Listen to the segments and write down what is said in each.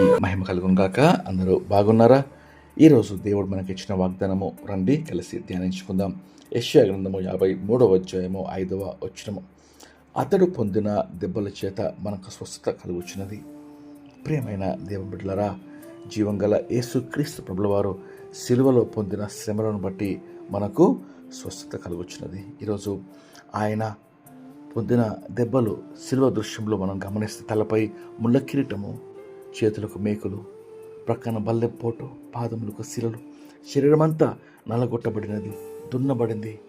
మహిమ గాక. అందరూ బాగున్నారా? ఈరోజు దేవుడు మనకి ఇచ్చిన వాగ్దానము రండి కలిసి ధ్యానించుకుందాం. యెషయా గ్రంథము యాభై మూడవ అధ్యాయము ఐదవ వచ్చినము అతడు పొందిన దెబ్బల చేత మనకు స్వస్థత కలుగుచున్నది. ప్రియమైన దేవుడిలరా జీవం గల యేసుక్రీస్తు ప్రభులవారు సిలువలో పొందిన శ్రమలను బట్టి మనకు స్వస్థత కలుగుచున్నది. ఈరోజు ఆయన పొందిన దెబ్బలు సిల్వ దృశ్యంలో మనం గమనిస్తే తలపై ముళ్ళ కిరీటము చేతులకు మేకులు ప్రక్కన బల్లెపోటు పాదములకు శిలలు శరీరమంతా నలగొట్టబడినది దున్నబడింది.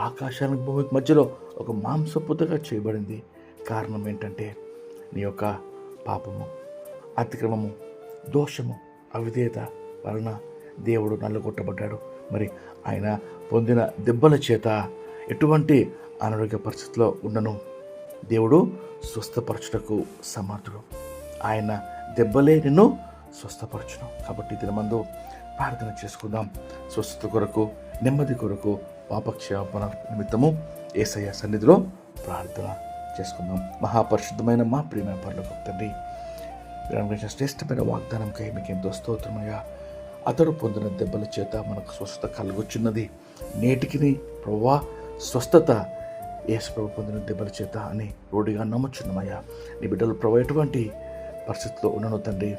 ఆకాశానికి భూమికి మధ్యలో ఒక మాంసపుతగా చేయబడింది. కారణం ఏంటంటే నీ యొక్క పాపము అతిక్రమము దోషము అవిధేయత వలన దేవుడు నల్లగొట్టబడ్డాడు మరి ఆయన పొందిన దెబ్బల చేత ఎటువంటి అనారోగ్య పరిస్థితిలో ఉండను. దేవుడు స్వస్థపరచుటకు సమర్థుడు. ఆయన దెబ్బలే నిన్ను స్వస్థపరచును. కాబట్టి దినమందు ప్రార్థన చేసుకుందాం. స్వస్థత కొరకు నెమ్మది కొరకు పాపక్షేపణ నిమిత్తము ఏసయ్య సన్నిధిలో ప్రార్థన చేసుకుందాం. మహాపరిశుద్ధమైన మా ప్రియమైన పనులకు తండ్రి వీరి శ్రేష్టమైన వాగ్దానంకై మీకు ఎంతో స్తోత్రమయ్యా అతడు పొందిన దెబ్బల చేత మనకు స్వస్థత కలుగుచున్నది. నేటికి ప్రవ్వా స్వస్థత యేసు ప్రభు పొందిన దెబ్బల చేత అని రోడ్డుగా నమ్ముచున్నామయ్యా. నీ బిడ్డలు ప్రభు ఎటువంటి పరిస్థితిలో ఉన్నను తండ్రి.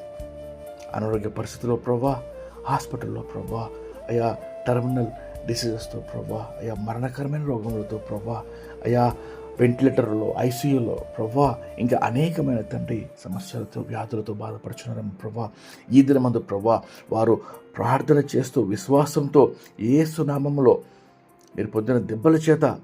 అనారోగ్య పరిస్థితిలో ప్రభా హాస్పిటల్లో ప్రభా అయా టర్మినల్ డిసీజెస్తో ప్రభా అయా మరణకరమైన రోగములతో ప్రభా అయా వెంటిలేటర్లో ఐసీయూలో ప్రభా ఇంకా అనేకమైన తండ్రి సమస్యలతో వ్యాధులతో బాధపడుచున్నారని ప్రభా. ఈ దినమందు ప్రభా వారు ప్రార్థన చేస్తూ విశ్వాసంతో ఏసునామంలో మీరు పొందిన దెబ్బల చేత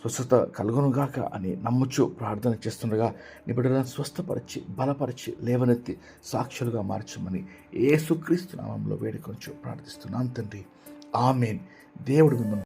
స్వస్థత కలుగునుగాక అని నమ్ముచు ప్రార్థన చేస్తుండగా నిబిడలను స్వస్థపరిచి బలపరిచి లేవనెత్తి సాక్షులుగా మార్చమని ఏసుక్రీస్తు నామంలో వేడుకొంచు ప్రార్థిస్తున్నాను తండ్రి. ఆమెన్. దేవుడు మిమ్మల్ని